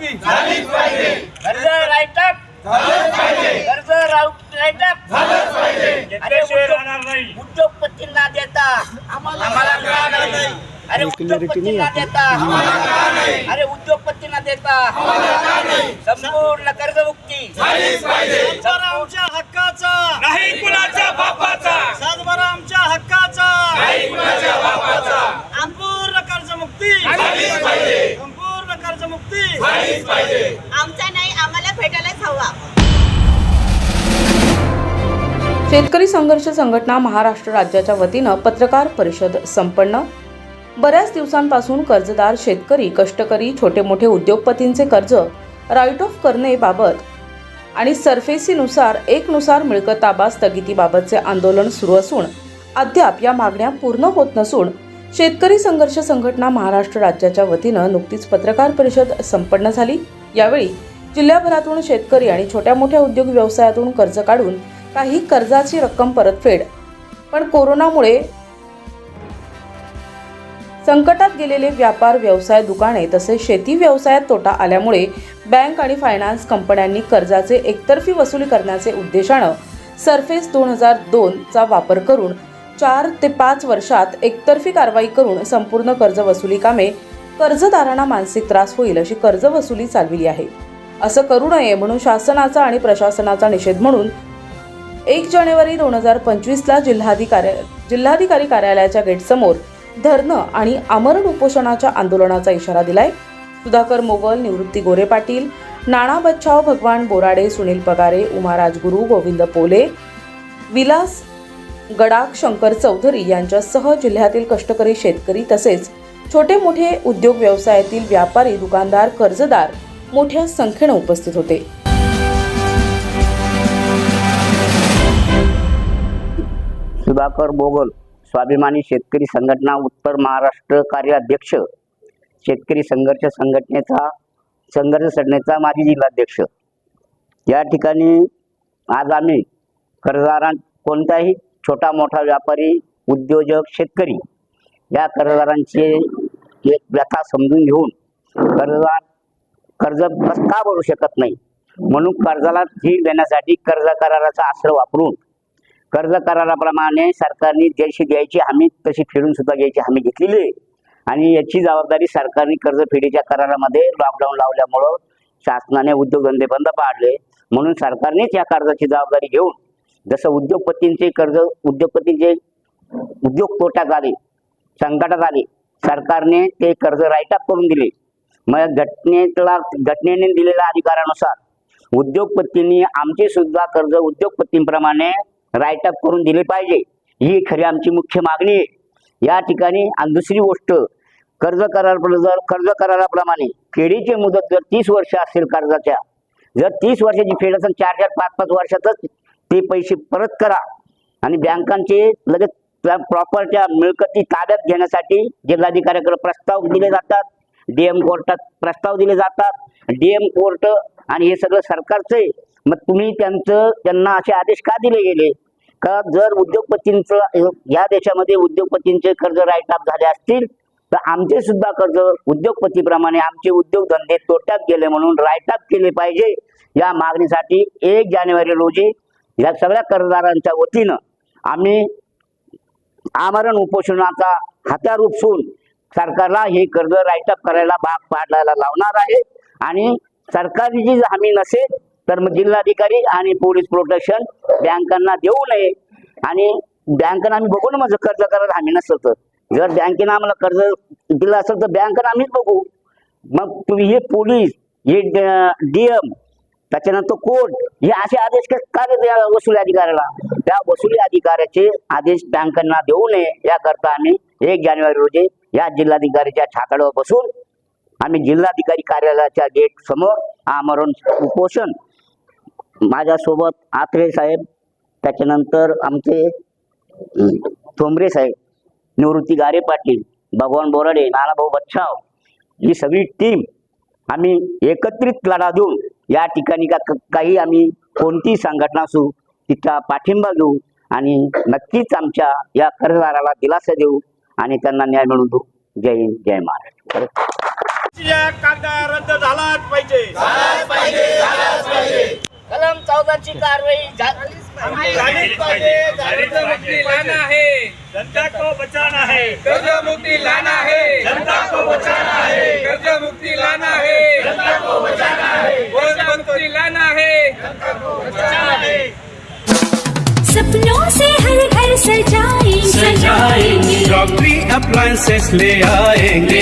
झालीच पाहिजे. कर्ज झालंच पाहिजे. कर्ज झालंच पाहिजे. अरे राहणार नाही. उद्योगपतींना देता. आम्हाला नाही. अरे उद्योगपतींना देता. अरे उद्योगपतींना देता. संपूर्ण कर्जमुक्ती. हक्काचा नाही कुणाच्या बापाचा. शेतकरी संघर्ष संघटना महाराष्ट्र राज्याच्या वतीनं पत्रकार परिषद संपन्न. बऱ्याच दिवसांपासून कर्जदार शेतकरी कष्टकरी छोटे मोठे उद्योगपतींचे कर्ज राईट ऑफ करणे बाबत आणि सरफेसीनुसार एकनुसार मिळकत ताबा स्थगितीबाबतचे आंदोलन सुरू असून अद्याप या मागण्या पूर्ण होत नसून शेतकरी संघर्ष संघटना महाराष्ट्र राज्याच्या वतीनं नुकतीच पत्रकार परिषद संपन्न झाली. यावेळी जिल्ह्याभरातून शेतकरी आणि छोट्या मोठ्या उद्योग व्यवसायातून कर्ज काढून काही कर्जाची रक्कम परतफेड. पण कोरोनामुळे संकटात गेलेले व्यापार व्यवसाय दुकाने तसेच शेती व्यवसायात तोटा आल्यामुळे बँक आणि फायनान्स कंपन्यांनी कर्जाचे एकतर्फी वसुली करण्याचे उद्देशानं सरफेस दोन हजार दोनचा वापर करून चार ते पाच वर्षात एकतर्फी कारवाई करून संपूर्ण कर्ज वसुली कामे कर्जदारांना मानसिक त्रास होईल अशी कर्ज वसुली चालविली आहे. असं करू नये म्हणून शासनाचा आणि प्रशासनाचा निषेध म्हणून एक जानेवारी दोन हजार पंचवीसला जिल्हाधिकारी जिल्हाधिकारी कार्यालयाच्या गेटसमोर धरणं आणि आमरण उपोषणाच्या आंदोलनाचा इशारा दिलाय. सुधाकर मोगल निवृत्ती गोरे पाटील नाना बच्छाव भगवान बोराडे सुनील पगारे उमा राजगुरू गोविंद पोले विलास गडाख शंकर चौधरी यांच्यासह जिल्ह्यातील कष्टकरी शेतकरी तसेच छोटे मोठे उद्योग व्यवसायातील व्यापारी दुकानदार कर्जदार मोठ्या संख्येनं उपस्थित होते. सुधाकर बोगल स्वाभिमानी शेतकरी संघटना उत्तर महाराष्ट्र कार्याध्यक्ष शेतकरी संघर्ष संघटनेचा संघर्ष संघटनेचा माजी जिल्हाध्यक्ष. या ठिकाणी आज आम्ही कर्जदारां कोणताही छोटा मोठा व्यापारी उद्योजक शेतकरी या कर्जदारांची एक व्यथा समजून घेऊन कर्जदार कर्ज का भरू शकत नाही? म्हणून कर्जाला धीर देण्यासाठी कर्ज कराराचा आश्रय वापरून कर्ज कराराप्रमाणे सरकारने जशी द्यायची हमी तशी फेडून सुद्धा घ्यायची हमी घेतलेली आहे. आणि याची जबाबदारी सरकारने कर्जफेडीच्या करारामध्ये लॉकडाऊन लावल्यामुळं शासनाने उद्योगधंदे बंद पाडले. म्हणून सरकारनेच या कर्जाची जबाबदारी घेऊन जसं उद्योगपतींचे कर्ज उद्योगपतींचे उद्योग तोट्यात आले संकटात आले सरकारने ते कर्ज राईटअप करून दिले. मग घटनेतला घटनेने दिलेल्या अधिकारानुसार उद्योगपतींनी आमचे सुद्धा कर्ज उद्योगपतींप्रमाणे राईटअप करून दिले पाहिजे. ही खरी आमची मुख्य मागणी आहे. या ठिकाणी आणि दुसरी गोष्ट कर्ज करार जर कर्ज कराराप्रमाणे फेडीची मुदत जर तीस वर्ष असेल कर्जाच्या जर तीस वर्षाची फेड असेल चार चार पाच पाच वर्षातच ते पैसे परत करा. आणि बँकांचे लगेच प्रॉपरच्या मिळकती ताब्यात घेण्यासाठी जिल्हाधिकाऱ्याकडे प्रस्ताव दिले जातात. डीएम कोर्टात प्रस्ताव दिले जातात. डीएम कोर्ट आणि हे सगळं सरकारचं आहे. मग तुम्ही त्यांचं त्यांना असे आदेश का दिले गेले? का जर उद्योगपतींचं या देशामध्ये उद्योगपतींचे कर्ज राईट झाले असतील तर आमचे सुद्धा कर्ज उद्योगपतीप्रमाणे आमचे उद्योगधंदे तोट्यात गेले म्हणून राईट केले पाहिजे. या मागणीसाठी एक जानेवारी रोजी या सगळ्या कर्जदारांच्या वतीनं आम्ही आमरण उपोषणाचा हात्यार उपसून सरकारला हे कर्ज राईटअप करायला भाग पाडायला लावणार आहे. आणि सरकारची जी हमी नसेल तर मग जिल्हाधिकारी आणि पोलीस प्रोटेक्शन बँकांना देऊ नये. आणि बँकांना आम्ही बघू ना माझं कर्ज करायला आम्ही नसल तर. जर बँकेनं आम्हाला कर्ज दिलं असेल तर बँकेनं आम्हीच बघू. मग तुम्ही हे पोलीस हे डीएम त्याच्यानंतर कोर्ट हे असे आदेश का द्या देते वसुली अधिकाऱ्याला? त्या वसुली अधिकाऱ्याचे आदेश बँकांना देऊ नये. याकरता आम्ही एक जानेवारी रोजी या जिल्हाधिकारीच्या छाकड्यावर बसून आम्ही जिल्हाधिकारी कार्यालयाच्या गेट समोर आमरण उपोषण माझ्यासोबत आत्रे साहेब त्याच्यानंतर आमचे ठोंबरे साहेब निवृत्ती गारे पाटील भगवान बोराडे नानाभाऊ बच्छाव ही सगळी टीम आम्ही एकत्रित लढा देऊन या ठिकाणी का काही आम्ही कोणती संघटना असू तिचा पाठिंबा देऊ आणि नक्कीच आमच्या या कर्जदाराला दिलासा देऊ आणि त्यांना न्याय मिळवून देऊ. जय हिंद जय महाराष्ट्र. या कायदा रद्द झालाच पाहिजे. कलम चौदाची कारवाई झा- झालीच पाहिजे कर्जमुक्ती लाना है जनता को बचाना है कर्जमुक्ती लाना है जनता को बचाना है कर्जमुक्ती लाना है जनता को बचाना है कर्जमुक्ती लाना है बचाना है सपनों से हर घर सजाएँगे सजाएँगे क्रॉकरी अप्लायंसेस ले आएँगे